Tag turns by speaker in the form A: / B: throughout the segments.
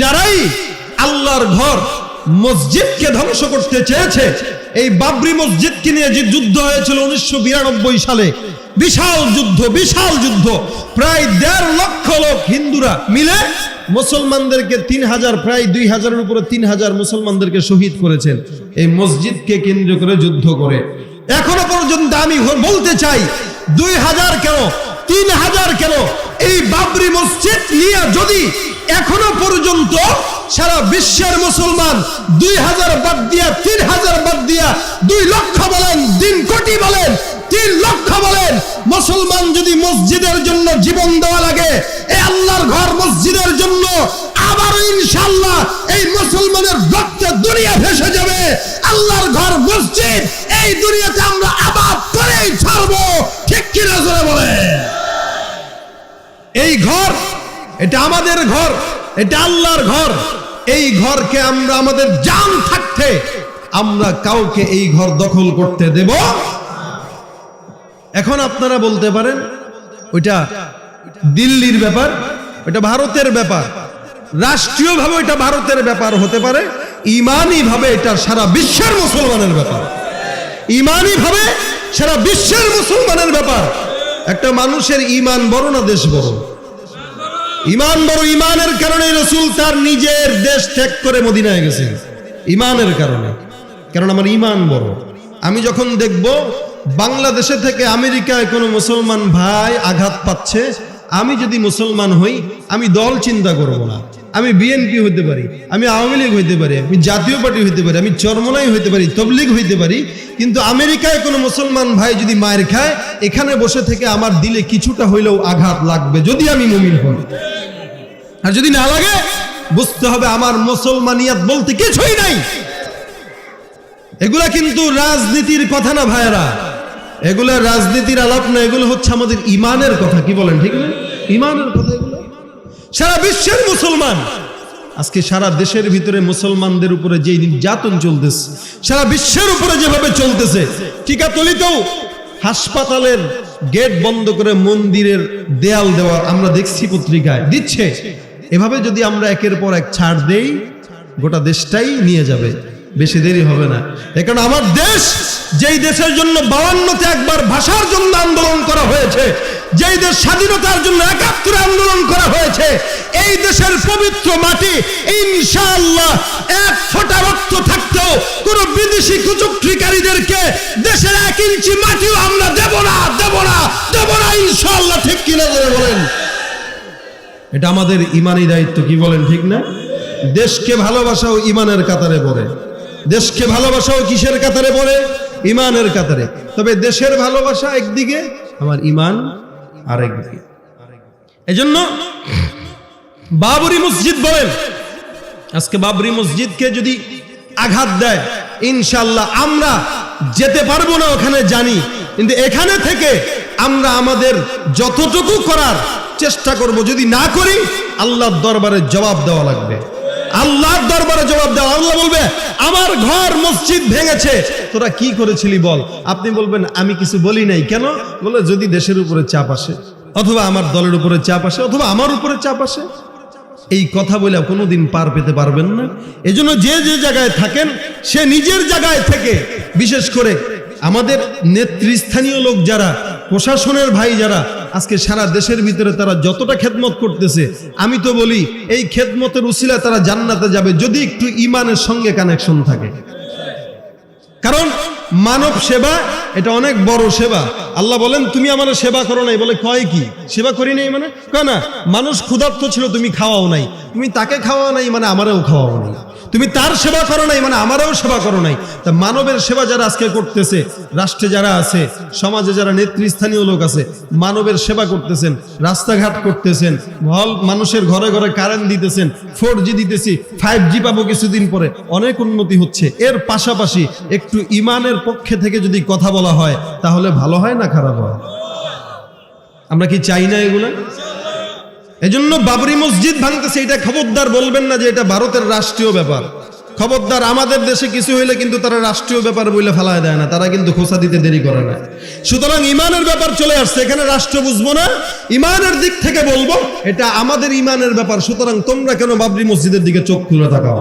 A: যারাই আল্লাহর ঘর মসজিদকে ধ্বংস করতে চেয়েছে, এই বাবরি মসজিদকে নিয়ে যে যুদ্ধ হয়েছিল উনিশশো বিরানব্বই সালে, বিশাল যুদ্ধ বিশাল যুদ্ধ। প্রায় দেড় লক্ষ লোক হিন্দুরা মিলে মুসলমানদেরকে তিন হাজার, প্রায় দুই হাজারের উপরে তিন হাজার মুসলমানদেরকে শহীদ করেছেন। এই মসজিদকে কেন্দ্র করে যুদ্ধ করে। এখনও পর্যন্ত আমি বলতে চাই, দুই হাজার কেন, তিন হাজার কেন এই বাবরি মসজিদ নিয়ে যদি এখনও পর্যন্ত সারা বিশ্বের মুসলমান দুই হাজার বাদ দিয়া, তিন হাজার বাদ দিয়া দুই লক্ষ বলেন দিন কোটি বলেন, তিন লক্ষ বলেন, মুসলমান যদি মসজিদের জন্য জীবন দেওয়া লাগে এই আল্লাহর ঘর মসজিদের জন্য আবার ইনশাল্লাহ এই মুসলমানের রক্তে দুনিয়া ভেসে যাবে। আল্লাহর ঘর মসজিদ এই দুনিয়াতে আমরা আবার করেই ছাড়বো। ঠিক কিনা জোরে বলে? এই ঘর, এটা আমাদের ঘর, এটা আল্লাহর ঘর। এই ঘরকে আমরা আমাদের জান থাকতে আমরা কাউকে এই ঘর দখল করতে দেব। এখন আপনারা বলতে পারেন, ওইটা দিল্লির ব্যাপার, ওইটা ভারতের ব্যাপার। রাষ্ট্রীয়ভাবে এটা ভারতের ব্যাপার হতে পারে ইমানি ভাবে এটা সারা বিশ্বের মুসলমানের ব্যাপার। ইমানি ভাবে সারা বিশ্বের মুসলমানের ব্যাপার। একটা মানুষের ইমান বড় না দেশ বড়? ইমান বড় ইমানের কারণে রসুল তার নিজের দেশ ত্যাগ করে মদিনায় গেছেন ইমানের কারণে। কারণ আমার ইমান বড়। আমি যখন দেখব বাংলাদেশে থেকে আমেরিকায় কোনো মুসলমান ভাই আঘাত পাচ্ছে, আমি যদি মুসলমান হই, আমি দল চিন্তা করব না। আমি বিএনপি হইতে পারি, আমি আওয়ামী লীগ হইতে পারি, আমি জাতীয় পার্টি হইতে পারি, আমি চরমনাই হইতে পারি, তবলিগ হইতে পারি, কিন্তু আমেরিকায় কোনো মুসলমান ভাই যদি মায়ের খায়, এখানে বসে থেকে আমার দিলে কিছুটা হইলেও আঘাত লাগবে, যদি আমি মুমিন হই। আর যদি না লাগে, বুঝতে হবে আমার মুসলমানিয়াত বলতে কিছুই নাই। এগুলা কিন্তু রাজনীতির কথা না ভাইয়েরা। এগুলা রাজনীতির আলাপ না, এগুলো হচ্ছে আমাদের ইমানের কথা, কি বলেন, ঠিক না? ইমানের কথা সারা বিশ্বের মুসলমান। আজকে সারা দেশের ভিতরে মুসলমানদের উপরে যে নির্যাতন চলতেছে সারা বিশ্বের উপরে যেভাবে চলতেছে টিকাতলিতেও হাসপাতালের গেট বন্ধ করে মন্দিরের দেয়াল দেওয়া আমরা দেখছি পত্রিকায় দিচ্ছে। এভাবে যদি আমরা একের পর এক ছাড় দেই গোটা দেশটাই নিয়ে যাবে বেশি দেরি হবে না। এখন আমার দেশ যেই দেশের জন্য বাউান্নতে একবার ভাষার জন্য আন্দোলন করা হয়েছে যেই দেশ স্বাধীনতার জন্য একাত্তরে আন্দোলন করা হয়েছে, এই দেশের পবিত্র মাটি ইনশাআল্লাহ এক ফোঁটা রক্ত থাকতেও কোন বিদেশি কুচুক্রিকারীদেরকে দেশের এক ইঞ্চি মাটিও আমরা দেব না দেব না দেব না, ইনশাআল্লাহ, ঠিক কিনা করে বলেন। এটা আমাদের ইমানি দায়িত্ব, কি বলেন ঠিক না? দেশকে ভালোবাসাও ইমানের কাতারে পড়ে। দেশকে ভালোবাসাও কিসের কাতারে পড়ে? ইমানের কাতারে। তবে দেশের ভালোবাসা একদিকে, আমার ইমান আরেকদিকে এজন্য বাবরি মসজিদ বলেন, আজকে বাবরি মসজিদকে যদি আঘাত দেয় ইনশাল্লাহ আমরা যেতে পারব না ওখানে জানি, কিন্তু এখানে থেকে আমরা আমাদের যতটুকু করার চেষ্টা করব, যদি না করি, আল্লাহর দরবারে জবাব দেওয়া লাগবে। আল্লাহর দরবারে জবাব দেওয়া, আল্লাহ বলবে, আমার ঘর মসজিদ ভেঙেছে। তোরা কি করেছিলি বল? আপনি বলবেন, আমি কিছু বলি নাই। কেন? বলে যদি দেশের উপরে চাপ আসে। অথবা আমার দলের উপরে চাপ আসে, অথবা আমার উপরে চাপ আসে। এই কথা বলে কোনোদিন পার পেতে পারবেন না। এজন্য যে যে জায়গায় থাকেন, সে নিজের জায়গায় থেকে, বিশেষ করে আমাদের নেতৃস্থানীয় লোক যারা প্রশাসনের ভাই যারা, আজকে সারা দেশের ভিতরে তারা যতটা খেদমত করতেছে, আমি তো বলি, এই খেদমতের উসিলা তারা জান্নাতে যাবে যদি একটু ইমানের সঙ্গে কানেকশন থাকে। কারণ মানব সেবা, এটা অনেক বড় সেবা। আল্লাহ বলেন, তুমি আমার সেবা করো নাই। বলে, কয় কি? সেবা করি নাই মানে? কয় না, মানুষ ক্ষুধার্ত ছিল, তুমি খাওয়াও নাই। তুমি তাকে খাওয়াও নাই মানে আমারও খাওয়াও নাই। তুমি তার সেবা করো নাই মানে আমারও সেবা করো নাই। তা মানবের সেবা যারা আজকে করতেছে, রাষ্ট্রে যারা আছে, সমাজে যারা নেতৃস্থানীয় লোক আছে, মানবের সেবা করতেছেন, রাস্তাঘাট করতেছেন হল মানুষের ঘরে ঘরে কারেন্ট দিতেছেন ফোর জি দিতেছি ফাইভ জি পাবো কিছুদিন পরে, অনেক উন্নতি হচ্ছে। এর পাশাপাশি একটু ইমানের পক্ষে থেকে যদি কথা বলা হয়, তাহলে ভালো হয় না খারাপ হয়? আমরা কি চাই না এগুলো? এজন্য বাবরি মসজিদ ভাঙতেছে, এটা খবরদার বলবেন না যে এটা ভারতের রাষ্ট্রীয় ব্যাপার। খবরদার আমাদের দেশে কিছু হইলে কিন্তু তারা রাষ্ট্রীয় ব্যাপার বলে ফেলায় দেয় না, তারা কিন্তু খোসা দিতে দেরি করে না। সুতরাং ইমানের ব্যাপার চলে আসছে, এখানে রাষ্ট্র বুঝব না, ইমানের দিক থেকে বলব, এটা আমাদের ইমানের ব্যাপার, সুতরাং তোমরা কেন বাবরি মসজিদের দিকে চোখ খুলে তাকাও?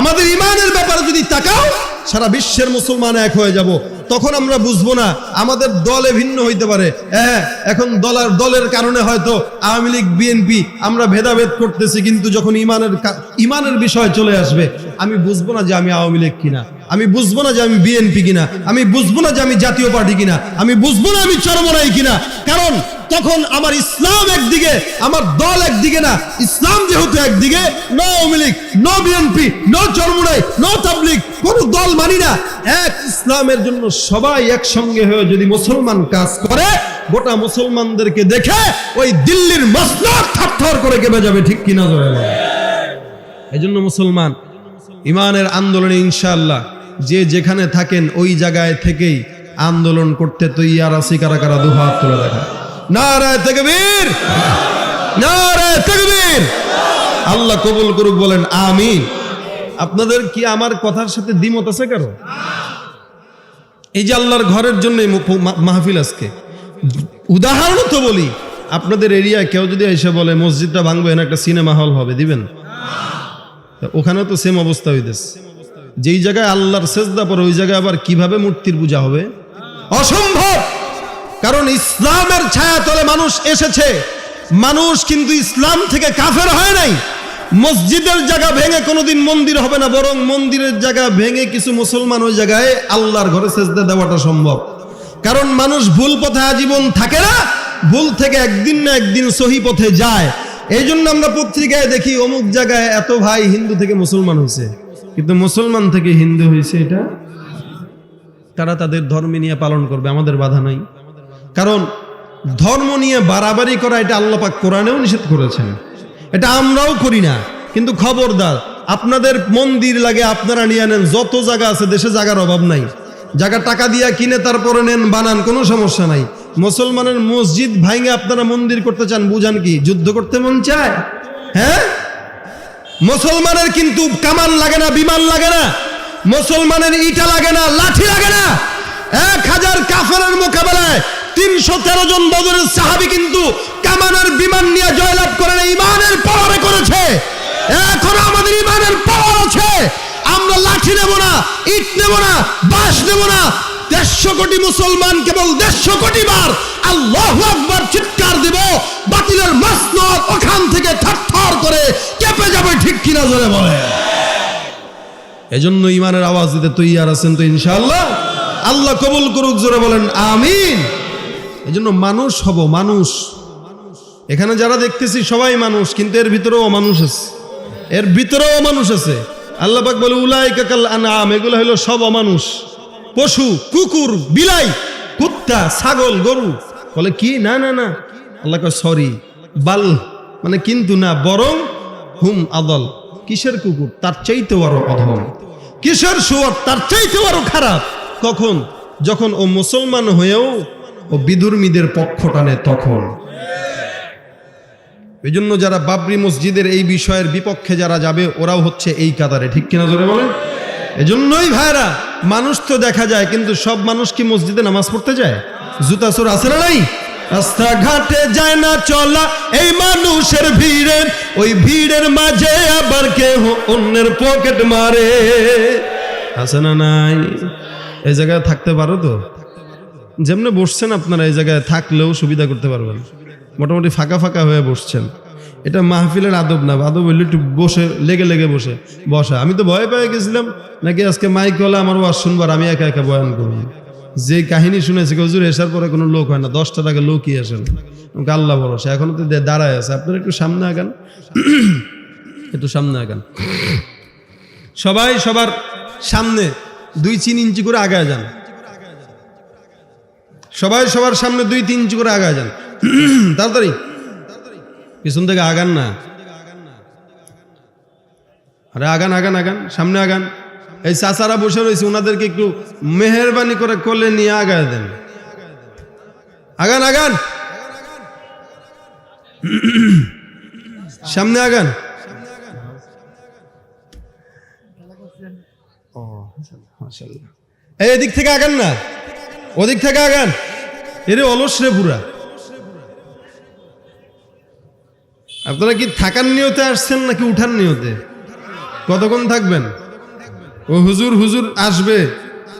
A: আমাদের ইমানের ব্যাপারে যদি তাকাও, সারা বিশ্বের মুসলমান এক হয়ে যাব। তখন আমরা বুঝব না, আমাদের দলে ভিন্ন হইতে পারে। হ্যাঁ এখন দলের দলের কারণে হয়তো আওয়ামী লীগ, বিএনপি, আমরা ভেদাভেদ করতেছি, কিন্তু যখন ইমানের ইমানের বিষয় চলে আসবে, আমি বুঝব না যে আমি আওয়ামী লীগ কিনা। আমি বুঝব না যে আমি বিএনপি কিনা। আমি বুঝব না যে আমি জাতীয় পার্টি কিনা। আমি বুঝব না আমি চরমরাই কিনা। কারণ তখন আমার ইসলাম একদিকে, আমার দল একদিকে না। ইসলাম যেহেতু একদিকে, no Awami League, no BNP, no Charmonai, no তাবলিগ, কোন দল মানি না। এক ইসলামের জন্য সবাই একসঙ্গে হয়ে যদি মুসলমান কাজ করে, গোটা মুসলমানদেরকে দেখে ওই দিল্লির মসনদ থরথর করে কেঁপে যাবে, ঠিক কিনা ধরে এই জন্য মুসলমান, ইমানের আন্দোলনে ইনশাআল্লাহ যে যেখানে থাকেন ওই জায়গায় থেকেই আন্দোলন করতে তৈয়ার আছি, কারা কারা দুহাত তুলে দেখা। নারায় তেকবীর! নারায় তেকবীর! আল্লাহ কবুল করুক বলেন, আমিন। আপনাদের কি আমার কথার সাথে দ্বিমত আছে কারও? এই যে আল্লাহর ঘরের জন্য মাহফিল আজকে। উদাহরণ তো বলি, আপনাদের এরিয়ায় কেউ যদি এসে বলে, মসজিদটা ভাঙবে, এখানে একটা সিনেমা হল হবে দিবেন? তা ওখানেও তো সেম অবস্থা হইতেছে। যেই জায়গায় আল্লাহর সেজদা পরে, ওই জায়গায় আবার কীভাবে মূর্তির পূজা হবে? অসম্ভব! কারণ ইসলামের ছায়া তলে মানুষ এসেছে। মানুষ কিন্তু ইসলাম থেকে কাফের হয় নাই। মসজিদের জায়গা ভেঙে কোনোদিন মন্দির হবে না, বরং মন্দিরের জায়গা ভেঙে কিছু মুসলমান ওই জায়গায় আল্লাহর ঘরে সেজদা দেওয়াটা সম্ভব। কারণ মানুষ ভুল পথে আজীবন থাকে না, ভুল থেকে একদিন না একদিন সহি পথে যায়। এই জন্য আমরা পত্রিকায় দেখি অমুক জায়গায় এত ভাই হিন্দু থেকে মুসলমান হয়েছে। কিন্তু মুসলমান থেকে হিন্দু হয়েছে এটা? তারা তাদের ধর্ম নিয়ে পালন করবে, আমাদের বাধা নাই। কারণ ধর্ম নিয়ে বাড়াবাড়ি করা এটা আল্লাপাক কোরআনেও নিষেধ করেছেন। এটা আমরাও করি না। কিন্তু খবরদার, আপনাদের মন্দির লাগে আপনারা নিয়ে নেন, যত জায়গা আছে দেশে জায়গার অভাব নাই। জায়গা টাকা দিয়া কিনে তারপরে নেন, বানান, কোনো সমস্যা নাই। মুসলমানের মসজিদ ভাঙে আপনারা মন্দির করতে চান, বুঝান কি? যুদ্ধ করতে মন চায়? হ্যাঁ? মুসলমানের কিন্তু কামান লাগে না, বিমান লাগে না। মুসলমানের ইটা লাগে না, লাঠি লাগে না। এক হাজার কাফারের মোকাবেলায় তিনশো তেরো জন বদরের সাহাবি কিন্তু কামানের বিমান নিয়ে জয়লাভ করে না, ইমানের পাওয়ারে করেছে। এখন আমাদের ইমানের পাওয়ার আছে। আমরা লাঠি নেব না ইট নেব না বাঁশ নেব না। দেড়শো কোটি মুসলমান কেবল দেড়শো কোটি বার আল্লাহ চিৎকার বাতিলের মাসনত ওখান থেকে করে কেঁপে যাবে ঠিক কিনা বলে। ইমানের আওয়াজ দিতে তৈয়ার আছেন তো আল্লাহ কবুল করুক জোরে বলেন আমিন। এজন্য মানুষ হব মানুষ। এখানে যারা দেখতেছি সবাই মানুষ, কিন্তু এর ভিতরেও মানুষ আছে। এর ভিতরেও মানুষ আছে। আল্লাহ পাক বলে উলাই কাকাল আনাম এগুলো হলো সব অমানুষ। পশু, কুকুর, বিলাই, কুত্তা, ছাগল, গরু। বলে কি? না না না। আল্লাহ সরি। বাল মানে কিন্তু না, বরং হুম আদল। কিসের কুকুর? তার চাইতেও আরও অধম। কিসের শুয়ার? তার চাইতেও আরও খারাপ। কখন যখন ও মুসলমান হয়েও ও বিধর্মীদের পক্ষ টানে, তখন এই জন্য যারা বাবরি মসজিদের এই বিষয়ের বিপক্ষে যারা যাবে, ওরাও হচ্ছে এই কাতারে। ঠিক কিনা ধরে বলেন? এজন্যই ভাইরা মানুষ তো দেখা যায়, কিন্তু সব মানুষ কি মসজিদে নামাজ পড়তে যায়? জুতা চোর আছে না নাই? রাস্তাঘাটে যায় না চলা, এই মানুষের ভিড়ে, ওই ভিড়ের মাঝে আবার কেহ অন্যের পকেট মারে। আছে না নাই? এই জায়গায় থাকতে পারো তো? যেমনি বসছেন আপনারা, এই জায়গায় থাকলেও সুবিধা করতে পারবেন। মোটামুটি ফাঁকা ফাঁকা হয়ে বসছেন। এটা মাহফিলের আদব না, আদব হইলে একটু বসে, লেগে লেগে বসে, বসা। আমি তো ভয় পেয়ে গেছিলাম, নাকি আজকে মাইক হলে আমার ওয়াজ শুনবার, আমি একা একা বয়ান করব যে কাহিনী শুনেছি হুজুর এসার পরে কোনো লোক হয় না, দশটা টাকা লোকই আসেন। আল্লাহ ভরসা, এখনও তো দাঁড়ায় আছে। আপনারা একটু সামনে আগান। একটু সামনে আগান। সবাই সবার সামনে দুই তিন ইঞ্চি করে আগায় যান। সবাই সবার সামনে দুই তিন ইঞ্চি করে আগায় যান। তাড়াতাড়ি। পিছন থেকে আগান না। আরে আগান আগান আগান, সামনে আগান। এই চাচারা বসে রয়েছে ওনাদেরকে একটু মেহরবানি করে কোলে নিয়ে আগায় দেন। আগান আগান। সামনে আগান। এই এদিক থেকে আগান না। ওদিক থেকে আগান। এরে অলস রে পুরা। আপনারা কি থাকার নিয়তে আসছেন নাকি উঠার নিয়তে? কতক্ষণ থাকবেন? ও হুজুর হুজুর আসবে।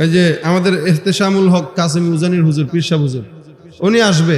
A: ওই যে আমাদের এহতেশামুল হক কাসিম উজানির হুজুর পীরসা হুজুর, উনি আসবে।